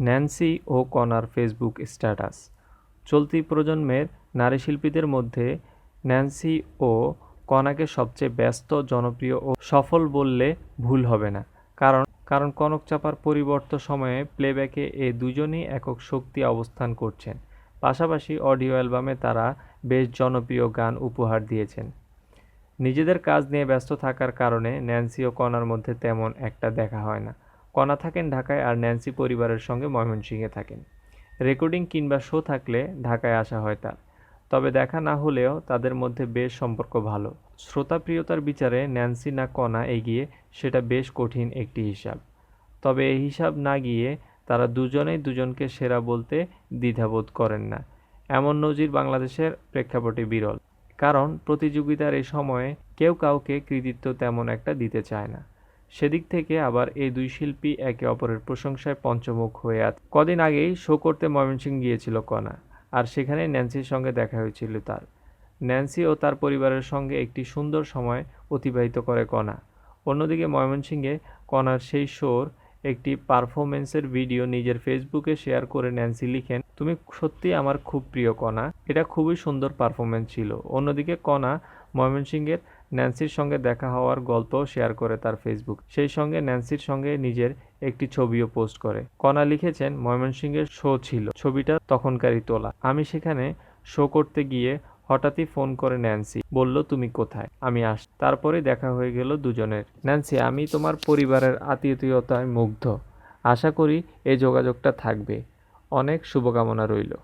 Nancy ও কনার Facebook status. চলতি প্রজন্মের নারী শিল্পীদের মধ্যে ন্যান্সি ও কনাকে সবচেয়ে ব্যস্ত, জনপ্রিয় ও সফল বললে ভুল হবে না। কারণ কারণ কনক চাপার পরিবর্ত সময়ে প্লেব্যাকে এ দুজনই একক শক্তি অবস্থান করছেন। পাশাপাশি অডিও অ্যালবামে তারা বেশ জনপ্রিয় গান উপহার দিয়েছেন। নিজেদের কাজ নিয়ে ব্যস্ত থাকার কারণে ন্যান্সি ও কণার মধ্যে তেমন একটা দেখা হয় না। কণা থাকেন ঢাকায় আর ন্যান্সি পরিবারের সঙ্গে ময়মনসিংহে থাকেন। রেকর্ডিং কিংবা শো থাকলে ঢাকায় আসা হয় তার। তবে দেখা না হলেও তাদের মধ্যে বেশ সম্পর্ক ভালো। শ্রোতাপ্রিয়তার বিচারে ন্যান্সি না কণা এগিয়ে সেটা বেশ কঠিন একটি হিসাব। তবে এই হিসাব না গিয়ে তারা দুজনেই দুজনকে সেরা বলতে দ্বিধাবোধ করেন না। এমন নজির বাংলাদেশের প্রেক্ষাপটে বিরল। কারণ প্রতিযোগিতার এই সময়ে কেউ কাউকে কৃতিত্ব তেমন একটা দিতে চায় না। সেদিক থেকে আবার এই দুই শিল্পী একে অপরের প্রশংসায় পঞ্চমুখ হয়ে আছে কদিন আগেই শো করতে ময়মনসিংহ গিয়েছিল কণা, আর সেখানে ন্যান্সির সঙ্গে দেখা হয়েছিল তার। ন্যান্সি ও তার পরিবারের সঙ্গে একটি সুন্দর সময় অতিবাহিত করে কণা। অন্যদিকে ময়মনসিংহে কণার সেই শোর, একটি পারফরমেন্সের ভিডিও নিজের ফেসবুকে শেয়ার করে ন্যান্সি লিখেন, তুমি সত্যি আমার খুব প্রিয় কণা। এটা খুবই সুন্দর পারফরমেন্স ছিল। অন্যদিকে কণা ময়মনসিংহের ন্যান্সির সঙ্গে দেখা হওয়ার গল্প শেয়ার করে তার ফেসবুক সেই সঙ্গে ন্যান্সির সঙ্গে নিজের একটি ছবিও পোস্ট করে। কণা লিখেছেন, ময়মনসিংহের শো ছিল। ছবিটা তখনকারই তোলা। আমি সেখানে শো করতে গিয়ে হঠাৎই ফোন করে ন্যান্সি, বলল, তুমি কোথায়? আমি আস, তারপরে দেখা হয়ে গেল দুজনের। ন্যান্সি, আমি তোমার পরিবারের আত্মীয়তায় মুগ্ধ। আশা করি এই যোগাযোগটা থাকবে। অনেক শুভকামনা রইল।